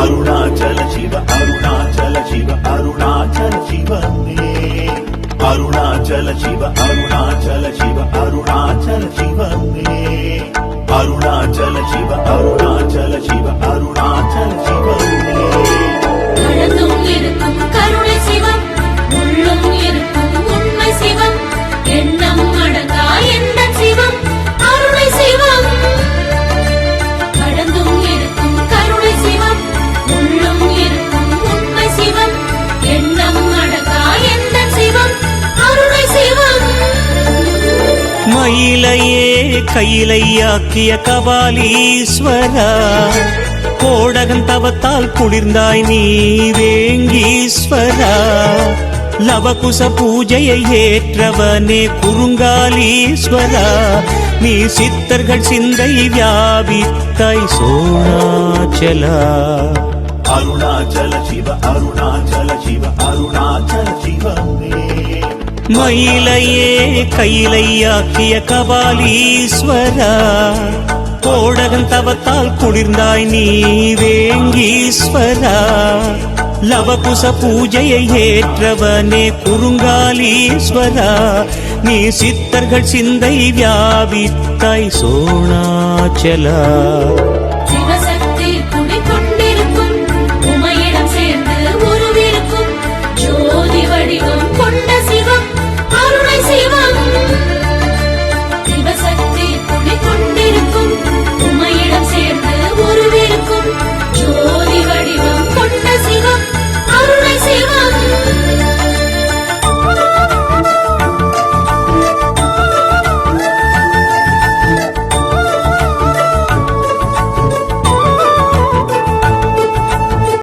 அருணாச்சல சிவ அருணாச்சல சிவ அருணாச்சல சிவமே அருணாச்சல சிவ அருணாச்சல சிவ அருணாச்சல சிவமே அருணாச்சல சிவ அருணாச்சல கோயிலையே கையிலையாக்கிய கபாலீஸ்வரா. கோடகன் தவத்தால் குளிர்ந்தாய் நீ வேங்கீஸ்வரா. லவகுச பூஜையை ஏற்றவனே குறுங்காலீஸ்வரா. நீ சித்தர்கள் சிந்தை வியாபித்தாய் சோணாச்சலா அருணாச்சல சிவ அருணாச்சல சிவ மயிலையே கையிலையாக்கிய கபாலீஸ்வரா கோடகன் தவத்தால் குளிர்ந்தாய் நீ வேங்கீஸ்வரா. லவகுச பூஜையை ஏற்றவனே குறுங்காலீஸ்வரா. நீ சித்தர்கள் சிந்தை வியாபித்தாய் சோணாச்சலா.